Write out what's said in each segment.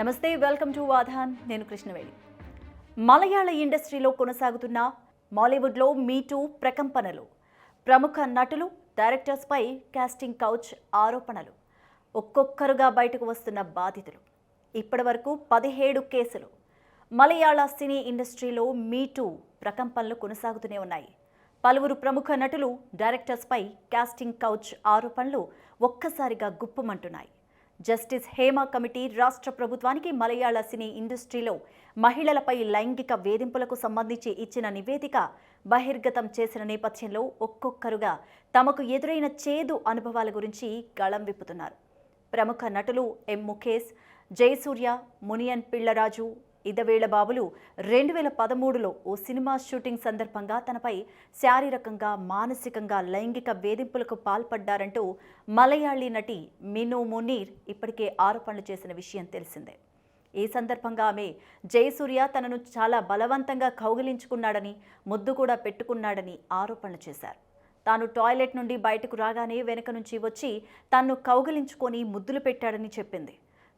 నమస్తే welcome to వాధాన్. నేను కృష్ణవేణి. మలయాళ ఇండస్ట్రీలో కొనసాగుతున్న మాలీవుడ్లో మీటూ ప్రకంపనలు. ప్రముఖ నటులు డైరెక్టర్స్పై కాస్టింగ్ కౌచ్ ఆరోపణలు. ఒక్కొక్కరుగా బయటకు వస్తున్న బాధితులు. ఇప్పటివరకు పదిహేడు కేసులు. మలయాళ సినీ ఇండస్ట్రీలో మీటూ ప్రకంపనలు కొనసాగుతూనే ఉన్నాయి. పలువురు ప్రముఖ నటులు డైరెక్టర్స్పై కాస్టింగ్ కౌచ్ ఆరోపణలు ఒక్కసారిగా గుప్పుమంటున్నాయి. జస్టిస్ హేమ కమిటీ రాష్ట్ర ప్రభుత్వానికి మలయాళ సినీ ఇండస్ట్రీలో మహిళలపై లైంగిక వేధింపులకు సంబంధించి ఇచ్చిన నివేదిక బహిర్గతం చేసిన నేపథ్యంలో ఒక్కొక్కరుగా తమకు ఎదురైన చేదు అనుభవాల గురించి గళం విప్పుతున్నారు. ప్రముఖ నటులు ఎం ముఖేష్ జయసూర్య మునియన్ పిళ్ళరాజు ఇదవేళ బాబులు రెండు వేల పదమూడులో ఓ సినిమా షూటింగ్ సందర్భంగా తనపై శారీరకంగా మానసికంగా లైంగిక వేధింపులకు పాల్పడ్డారంటూ మలయాళీ నటి మినో మునీర్ ఇప్పటికే ఆరోపణలు చేసిన విషయం తెలిసిందే. ఈ సందర్భంగా ఆమె జయసూర్య తనను చాలా బలవంతంగా కౌగిలించుకున్నాడని ముద్దు కూడా పెట్టుకున్నాడని ఆరోపణలు చేశారు. తాను టాయిలెట్ నుండి బయటకు రాగానే వెనుక నుంచి వచ్చి తన్ను కౌగిలించుకొని ముద్దులు పెట్టాడని చెప్పింది.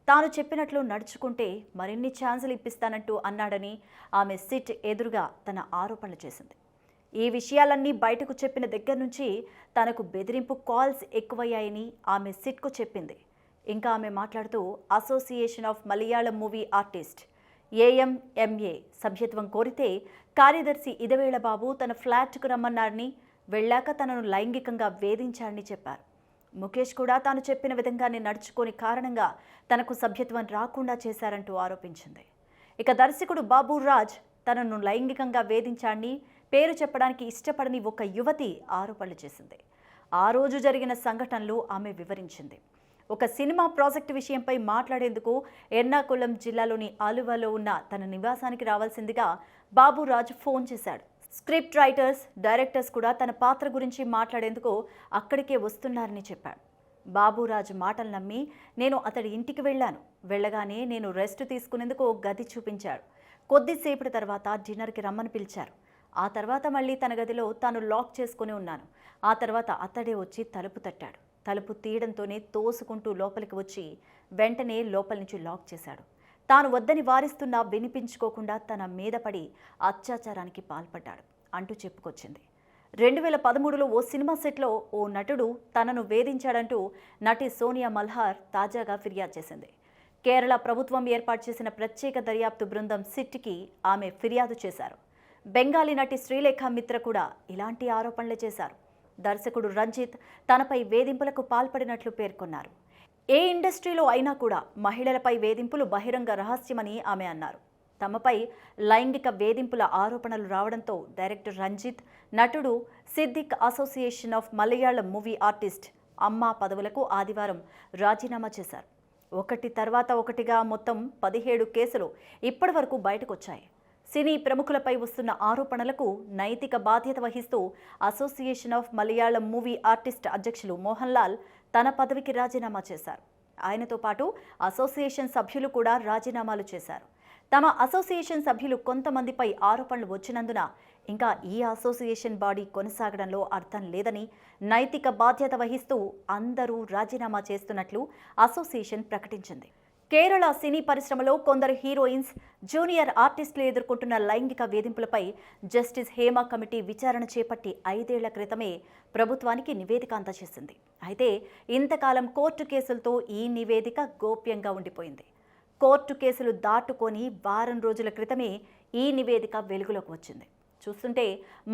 తాను చెప్పినట్లు నడుచుకుంటే మరిన్ని ఛాన్సులు ఇప్పిస్తానంటూ అన్నాడని ఆమె సిట్ ఎదురుగా తన ఆరోపణలు చేసింది. ఈ విషయాలన్నీ బయటకు చెప్పిన దగ్గర నుంచి తనకు బెదిరింపు కాల్స్ ఎక్కువయ్యాయని ఆమె సిట్కు చెప్పింది. ఇంకా ఆమె మాట్లాడుతూ association of Malayalam movie artist AMMA సభ్యత్వం కోరితే కార్యదర్శి ఇదవేళ బాబు తన ఫ్లాట్కు రమ్మన్నారని వెళ్ళాక తనను లైంగికంగా వేధించాడని చెప్పారు. ముఖేష్ కూడా తాను చెప్పిన విధంగానే నడుచుకోని కారణంగా తనకు సభ్యత్వం రాకుండా చేశారంటూ ఆరోపించింది. ఇక దర్శకుడు బాబు రాజ్ తనను లైంగికంగా వేధించాడని పేరు చెప్పడానికి ఇష్టపడని ఒక యువతి ఆరోపణలు చేసింది. ఆ రోజు జరిగిన సంఘటనలు ఆమె వివరించింది. ఒక సినిమా ప్రాజెక్టు విషయంపై మాట్లాడేందుకు ఎర్నాకుళం జిల్లాలోని ఆలువలో ఉన్న తన నివాసానికి రావాల్సిందిగా బాబు రాజ్ ఫోన్ చేశాడు. స్క్రిప్ట్ రైటర్స్ డైరెక్టర్స్ కూడా తన పాత్ర గురించి మాట్లాడేందుకు అక్కడికే వస్తున్నారని చెప్పాడు. బాబురాజు మాటలు నమ్మి నేను అతడి ఇంటికి వెళ్ళాను. వెళ్ళగానే నేను రెస్ట్ తీసుకునేందుకు గది చూపించాడు. కొద్దిసేపటి తర్వాత డిన్నర్కి రమ్మని పిలిచారు. ఆ తర్వాత మళ్ళీ తన గదిలో తాను లాక్ చేసుకుని ఉన్నాను. ఆ తర్వాత అతడే వచ్చి తలుపు తట్టాడు. తలుపు తీయడంతోనే తోసుకుంటూ లోపలికి వచ్చి వెంటనే లోపలి నుంచి లాక్ చేశాడు. తాను వద్దని వారిస్తున్నా వినిపించుకోకుండా తన మీద పడి అత్యాచారానికి పాల్పడ్డాడు. అంటూ చెప్పుకొచ్చింది. రెండు వేల పదమూడులో ఓ సినిమా సెట్లో ఓ నటుడు తనను వేధించాడంటూ నటి సోనియా మల్హార్ తాజాగా ఫిర్యాదు చేసింది. కేరళ ప్రభుత్వం ఏర్పాటు చేసిన ప్రత్యేక దర్యాప్తు బృందం సిట్కి ఆమె ఫిర్యాదు చేశారు. బెంగాలీ నటి శ్రీలేఖ మిత్ర కూడా ఇలాంటి ఆరోపణలు చేశారు. దర్శకుడు రంజిత్ తనపై వేధింపులకు పాల్పడినట్లు పేర్కొన్నారు. ఏ ఇండస్ట్రీలో అయినా కూడా మహిళలపై వేధింపులు బహిరంగ రహస్యమని ఆమె అన్నారు. తమపై లైంగిక వేధింపుల ఆరోపణలు రావడంతో డైరెక్టర్ రంజిత్ నటుడు Siddique association of Malayalam movie artist AMMA పదవులకు ఆదివారం రాజీనామా చేశారు. ఒకటి తర్వాత ఒకటిగా మొత్తం పదిహేడు కేసులు ఇప్పటివరకు బయటకొచ్చాయి. సినీ ప్రముఖులపై వస్తున్న ఆరోపణలకు నైతిక బాధ్యత వహిస్తూ association of Malayalam movie artist అధ్యక్షులు మోహన్ లాల్ తన పదవికి రాజీనామా చేశారు. ఆయనతో పాటు అసోసియేషన్ సభ్యులు కూడా రాజీనామాలు చేశారు. తమ అసోసియేషన్ సభ్యులు కొంతమందిపై ఆరోపణలు వచ్చినందున ఇంకా ఈ అసోసియేషన్ బాడీ కొనసాగడంలో అర్థం లేదని నైతిక బాధ్యత వహిస్తూ అందరూ రాజీనామా చేస్తున్నట్లు అసోసియేషన్ ప్రకటించింది. కేరళ సినీ పరిశ్రమలో కొందరు హీరోయిన్స్ జూనియర్ ఆర్టిస్టులు ఎదుర్కొంటున్న లైంగిక వేధింపులపై జస్టిస్ హేమా కమిటీ విచారణ చేపట్టి ఐదేళ్ళ క్రితమే ప్రభుత్వానికి నివేదిక అందజేసింది. అయితే ఇంతకాలం కోర్టు కేసులతో ఈ నివేదిక గోప్యంగా ఉండిపోయింది. కోర్టు కేసులు దాటుకొని వారం రోజుల క్రితమే ఈ నివేదిక వెలుగులోకి వచ్చింది. చూస్తుంటే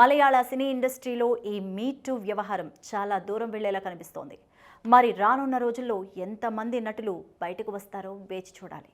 మలయాళ సినీ ఇండస్ట్రీలో ఈ మీ టూ వ్యవహారం చాలా దూరం వెళ్ళేలా కనిపిస్తోంది. మరి రానున్న రోజుల్లో ఎంతమంది నటులు బయటకు వస్తారో వేచి చూడాలి.